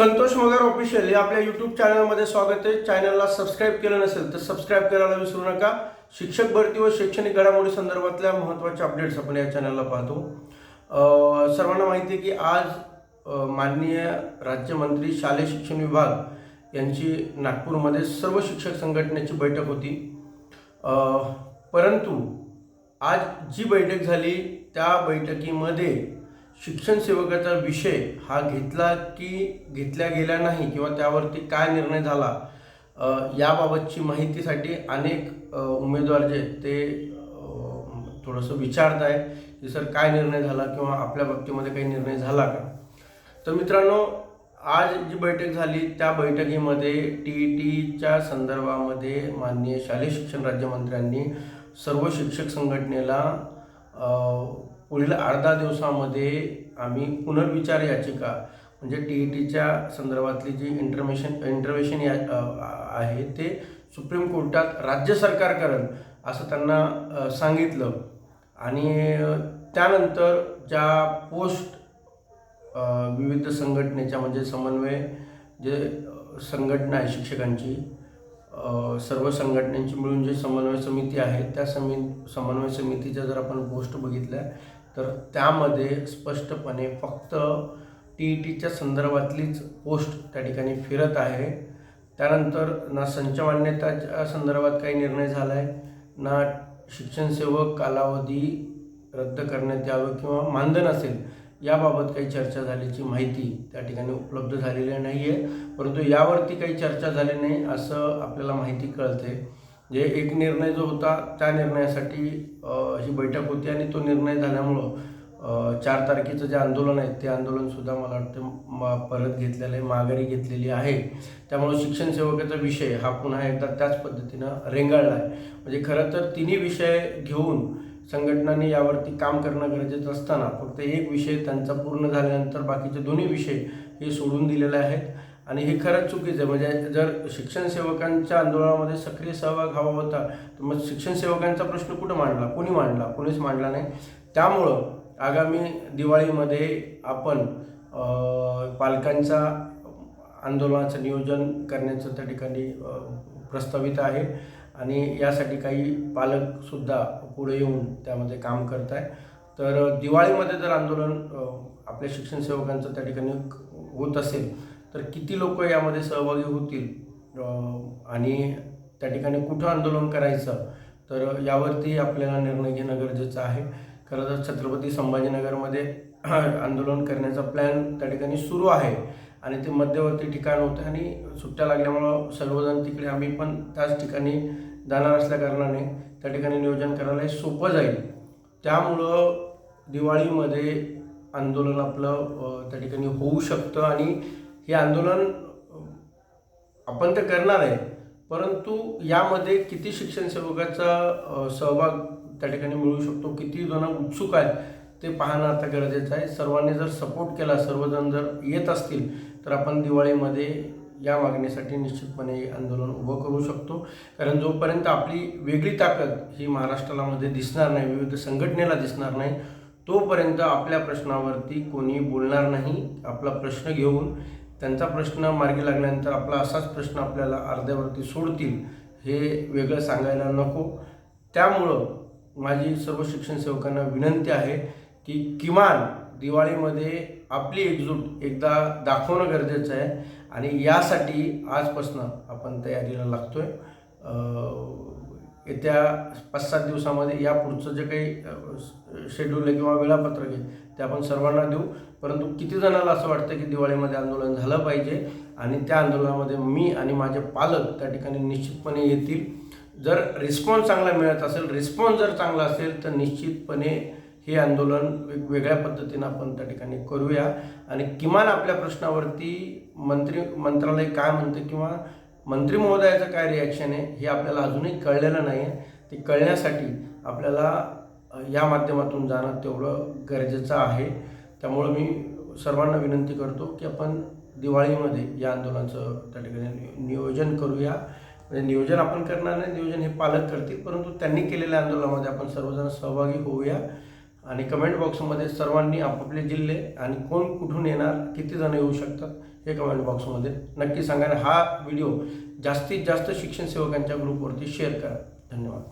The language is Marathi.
संतोष मगर ऑफिशियल हे आपल्या यूट्यूब चॅनलमध्ये स्वागत आहे. चॅनलला सबस्क्राईब केलं नसेल तर सबस्क्राईब करायला विसरू नका. शिक्षक भरती व शैक्षणिक घडामोडी संदर्भातल्या महत्त्वाच्या अपडेट्स आपण या चॅनलला पाहतो. सर्वांना माहिती आहे की आज माननीय राज्यमंत्री शालेय शिक्षण विभाग यांची नागपूरमध्ये सर्व शिक्षक संघटनेची बैठक होती. परंतु आज जी बैठक झाली त्या बैठकीमध्ये शिक्षण सेवकाचा विषय हा घेतला की घेतला गेला नाही किंवा त्यावरती काय निर्णय झाला याबाबतची माहितीसाठी अनेक उमेदवार जे आहेत ते थोडंसं विचारत आहे की सर काय निर्णय झाला किंवा आपल्या बाबतीमध्ये काही निर्णय झाला का? तर मित्रांनो आज जी बैठक झाली त्या बैठकीमध्ये टी ई टीच्या संदर्भामध्ये माननीय शालेय शिक्षण राज्यमंत्र्यांनी सर्व शिक्षक संघटनेला पुढील अर्धा दिवसामध्ये आम्ही पुनर्विचार याचिका म्हणजे टी ई टीच्या संदर्भातली जी इंटरमेशन इंटरव्हेशन या आहे ते सुप्रीम कोर्टात राज्य सरकार करेल असं त्यांना सांगितलं. आणि त्यानंतर ज्या पोस्ट विविध संघटनेच्या म्हणजे समन्वय जे संघटना आहे शिक्षकांची सर्व संघटनांची मिळून जी समन्वय समिती आहे त्या समी समन्वय समितीच्या जर आपण पोस्ट बघितल्या तर त्यामध्ये स्पष्टपणे फक्त टी ई टीच्या संदर्भातलीच पोस्ट त्या ठिकाणी फिरत आहे. त्यानंतर ना संच मान्यताच्या संदर्भात काही निर्णय झाला आहे ना शिक्षणसेवक कालावधी रद्द करण्यात यावं किंवा मानधन असेल याबाबत काही चर्चा झाल्याची माहिती त्या ठिकाणी उपलब्ध झालेली नाही आहे परंतु यावरती काही चर्चा झाली नाही असं आपल्याला माहिती कळते जे एक निर्णय जो होता त्या निर्णयासाठी ही बैठक होती आणि तो निर्णय झाल्यामुळं चार तारखेचं जे आंदोलन आहे ते आंदोलनसुद्धा मला वाटतं म परत घेतलेलं आहे माघारी घेतलेली आहे. त्यामुळं शिक्षण सेवकाचा विषय हा पुन्हा एकदा त्याच पद्धतीनं रेंगाळला आहे. म्हणजे खरं तर तिन्ही विषय घेऊन संघटनांनी यावरती काम करणं गरजेचं असताना फक्त एक विषय त्यांचा पूर्ण झाल्यानंतर बाकीचे दोन्ही विषय हे सोडून दिलेले आहेत. आणि हे खरंच चुकीचं आहे. म्हणजे जर शिक्षण सेवकांच्या आंदोलनामध्ये सक्रिय सहभाग हवा होता तर मग शिक्षण सेवकांचा प्रश्न कुठं मांडला? कोणी मांडला? कोणीच मांडला नाही. त्यामुळं आगामी दिवाळीमध्ये आपण पालकांचा आंदोलनाचं नियोजन करण्याचं त्या ठिकाणी प्रस्तावित आहे. आणि यासाठी काही पालकसुद्धा पुढे येऊन त्यामध्ये काम करत आहे तर दिवाळीमध्ये जर आंदोलन आपल्या शिक्षण सेवकांचं त्या ठिकाणी होत असेल तर किती लोक यामध्ये सहभागी होतील? आणि त्या ठिकाणी कुठं आंदोलन करायचं? तर यावरती आपल्याला निर्णय घेणं गरजेचं आहे. खरं तर छत्रपती संभाजीनगरमध्ये आंदोलन करण्याचा प्लॅन त्या ठिकाणी सुरू आहे. आणि ते मध्यवर्ती ठिकाण होतं आणि सुट्ट्या लागल्यामुळं सर्वजण तिकडे आम्ही पण त्याच ठिकाणी जाणार असल्याकारणाने त्या ठिकाणी नियोजन करायला हे सोपं जाईल. त्यामुळं दिवाळीमध्ये आंदोलन आपलं त्या ठिकाणी होऊ शकतं आणि हे आंदोलन आपण तर करणार आहे परंतु यामध्ये किती शिक्षण सेवकाचा सहभाग त्या ठिकाणी मिळू शकतो? किती जण उत्सुक आहेत ते पाहणं आता गरजेचं आहे. सर्वांनी जर सपोर्ट केला सर्वजण जर येत असतील तर आपण दिवाळीमध्ये या मागणीसाठी निश्चितपणे आंदोलन उभं करू शकतो. कारण जोपर्यंत आपली वेगळी ताकद ही महाराष्ट्रालामध्ये दिसणार नाही विविध संघटनेला दिसणार नाही तोपर्यंत आपल्या प्रश्नावरती कोणी बोलणार नाही. आपला प्रश्न घेऊन त्यांचा प्रश्न मार्गी लागल्यानंतर आपला असाच प्रश्न आपल्याला अर्ध्यावरती सोडतील हे वेगळं सांगायला नको. त्यामुळं माझी सर्व शिक्षण सेवकांना विनंती आहे की किमान दिवाळीमध्ये आपली एकजूट एकदा दाखवणं गरजेचं आहे आणि यासाठी आजपासून आपण तयारीला लागतो आहे येत्या पाच सात दिवसामध्ये या पुढचं जे काही शेड्यूल आहे किंवा वेळापत्रक आहे ते आपण सर्वांना देऊ. परंतु किती जणांना असं वाटतं की दिवाळीमध्ये आंदोलन झालं पाहिजे आणि त्या आंदोलनामध्ये मी आणि माझे पालक त्या ठिकाणी निश्चितपणे येतील. जर रिस्पॉन्स चांगला मिळत असेल रिस्पॉन्स जर चांगला असेल तर निश्चितपणे हे आंदोलन वेगवेगळ्या पद्धतीनं आपण त्या ठिकाणी करूया. आणि किमान आपल्या प्रश्नावरती मंत्री मंत्रालय काय म्हणते किंवा मंत्री महोदयाचं काय रिॲक्शन आहे हे आपल्याला अजूनही कळलेलं नाही आहे ते कळण्यासाठी आपल्याला या माध्यमातून जाणं तेवढं गरजेचं आहे. त्यामुळं मी सर्वांना विनंती करतो की आपण दिवाळीमध्ये या आंदोलनाचं त्या ठिकाणी नियोजन करूया. म्हणजे नियोजन आपण करणार नाही नियोजन हे पालक करतील परंतु त्यांनी केलेल्या आंदोलनामध्ये आपण सर्वजण सहभागी होऊया. आणि कमेंट बॉक्समध्ये सर्वांनी आपापले जिल्हे आणि कोण कुठून येणार किती जण येऊ शकतात हे कमेंट बॉक्समध्ये नक्की सांगा. आणि हा व्हिडिओ जास्तीत जास्त शिक्षण सेवकांच्या ग्रुपवरती शेअर करा. धन्यवाद.